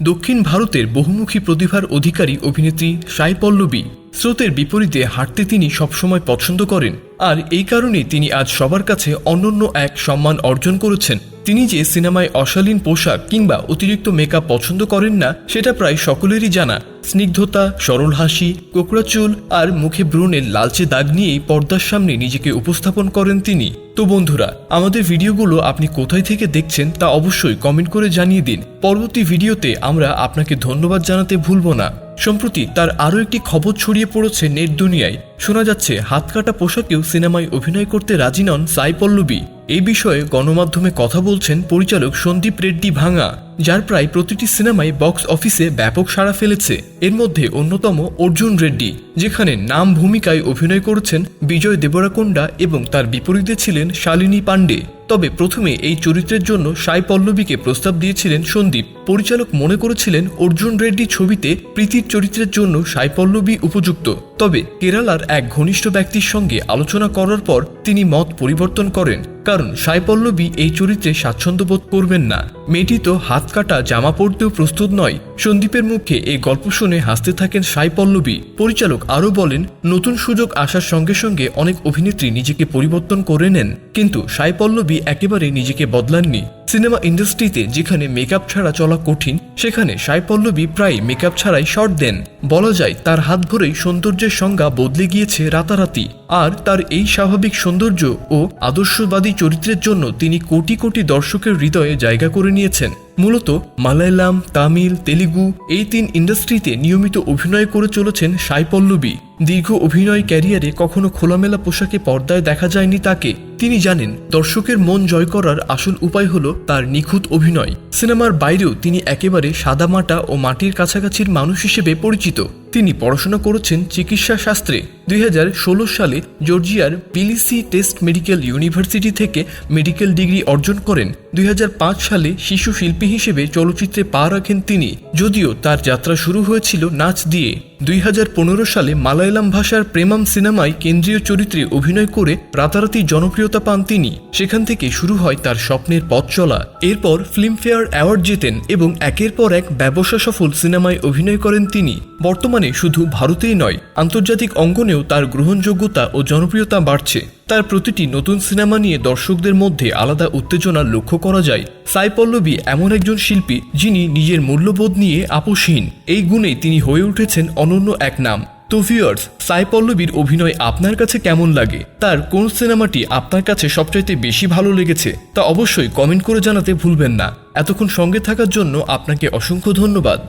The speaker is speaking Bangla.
দক্ষিণ ভারতের বহুমুখী প্রতিভার অধিকারী অভিনেত্রী সাই পল্লবী স্রোতের বিপরীতে হাঁটতে তিনি সবসময় পছন্দ করেন। আর এই কারণে তিনি আজ সবার কাছে অনন্য এক সম্মান অর্জন করেছেন। তিনি যে সিনেমায় অশালীন পোশাক কিংবা অতিরিক্ত মেকআপ পছন্দ করেন না, সেটা প্রায় সকলেরই জানা। স্নিগ্ধতা, সরল হাসি, কোকড়া চুল আর মুখে ব্রণের লালচে দাগ নিয়েই পর্দার সামনে নিজেকে উপস্থাপন করেন তিনি। তো বন্ধুরা, আমাদের ভিডিওগুলো আপনি কোথায় থেকে দেখছেন তা অবশ্যই কমেন্ট করে জানিয়ে দিন। পরবর্তী ভিডিওতে আমরা আপনাকে ধন্যবাদ জানাতে ভুলব না। সম্প্রতি তার আরও একটি খবর ছড়িয়ে পড়েছে নেট দুনিয়ায়। শোনা যাচ্ছে হাত কাটা পোশাকেও সিনেমায় অভিনয় করতে রাজি নন সাই পল্লবী এই বিষয়ে গণমাধ্যমে কথা বলছেন পরিচালক সন্দীপ রেড্ডি ভাঙা, যার প্রায় প্রতিটি সিনেমায় বক্স অফিসে ব্যাপক সাড়া ফেলেছে। এর মধ্যে অন্যতম অর্জুন রেড্ডি, যেখানে নাম ভূমিকায় অভিনয় করেছেন বিজয় দেবরাকোন্ডা এবং তার বিপরীতে ছিলেন শালিনী পাণ্ডে। তবে প্রথমে এই চরিত্রের জন্য সাই পল্লবীকে প্রস্তাব দিয়েছিলেন সন্দীপ। পরিচালক মনে করেছিলেন অর্জুন রেড্ডি ছবিতে প্রীতির চরিত্রের জন্য সাই পল্লবী উপযুক্ত। তবে কেরালার এক ঘনিষ্ঠ ব্যক্তির সঙ্গে আলোচনা করার পর তিনি মত পরিবর্তন করেন, কারণ সাইপল্লবী এই চরিত্রে স্বাচ্ছন্দ্য বোধ করবেন না। মেয়েটি তো হাত কাটা, জামা পরতেও প্রস্তুত নয়। সন্দীপের মুখে এই গল্প শুনে হাসতে থাকেন সাইপল্লবী। পরিচালক আরও বলেন, নতুন সুযোগ আসার সঙ্গে সঙ্গে অনেক অভিনেত্রী নিজেকে পরিবর্তন করে নেন, কিন্তু সাইপল্লবী একেবারে নিজেকে বদলাননি। সিনেমা ইন্ডাস্ট্রিতে যেখানে মেকআপ ছাড়া চলা কঠিন, সেখানে সাই পল্লবী প্রায় মেকআপ ছাড়াই শর্ট দেন। বলা যায়, তার হাত ধরেই সৌন্দর্যের সংজ্ঞা বদলে গিয়েছে রাতারাতি। আর তার এই স্বাভাবিক সৌন্দর্য ও আদর্শবাদী চরিত্রের জন্য তিনি কোটি কোটি দর্শকের হৃদয়ে জায়গা করে নিয়েছেন। মূলত মালায়ালাম, তামিল, তেলেগু এই তিন ইন্ডাস্ট্রিতে নিয়মিত অভিনয় করে চলেছেন সাই পল্লবী দীর্ঘ অভিনয় ক্যারিয়ারে কখনো খোলামেলা পোশাকে পর্দায় দেখা যায়নি তাকে। তিনি জানেন, দর্শকের মন জয় করার আসল উপায় হল তার নিখুঁত অভিনয়। সিনেমার বাইরেও তিনি একেবারে সাদামাটা ও মাটির কাছাকাছির মানুষ হিসেবে পরিচিত। তিনি পড়াশোনা করেছেন চিকিৎসা শাস্ত্রে দুই হাজার ষোলো সালে জর্জিয়ার পিলিসি টেস্ট মেডিকেল ইউনিভার্সিটি থেকে মেডিকেল ডিগ্রি অর্জন করেন। দুই হাজার পাঁচ সালে শিশু শিল্পী হিসেবে চলচ্চিত্রে পা রাখেন তিনি, যদিও তার যাত্রা শুরু হয়েছিল নাচ দিয়ে। দুই হাজার পনেরো সালে মালায়ালাম ভাষার প্রেমাম সিনেমায় কেন্দ্রীয় চরিত্রে অভিনয় করে রাতারাতি জনপ্রিয়তা পান তিনি। সেখান থেকে শুরু হয় তার স্বপ্নের পথ চলা। এরপর ফিল্মফেয়ার অ্যাওয়ার্ড জেতেন এবং একের পর এক ব্যবসা সফল সিনেমায় অভিনয় করেন তিনি। বর্তমানে শুধু ভারতেই নয়, আন্তর্জাতিক অঙ্গনেও তার গ্রহণযোগ্যতা ও জনপ্রিয়তা বাড়ছে। তার প্রতিটি নতুন সিনেমা নিয়ে দর্শকদের মধ্যে আলাদা উত্তেজনা লক্ষ্য করা যায়। সাই পল্লবী এমন একজন শিল্পী যিনি নিজের মূল্যবোধ নিয়ে আপোষহীন। এই গুণে তিনি হয়ে উঠেছেন অনন্য এক নাম। তো ভিউয়ার্স সাই পল্লবীর অভিনয় আপনার কাছে কেমন লাগে? তার কোন সিনেমাটি আপনার কাছে সবচাইতে বেশি ভালো লেগেছে? তা অবশ্যই কমেন্ট করে জানাতে ভুলবেন না। এতক্ষণ সঙ্গে থাকার জন্য আপনাকে অসংখ্য ধন্যবাদ।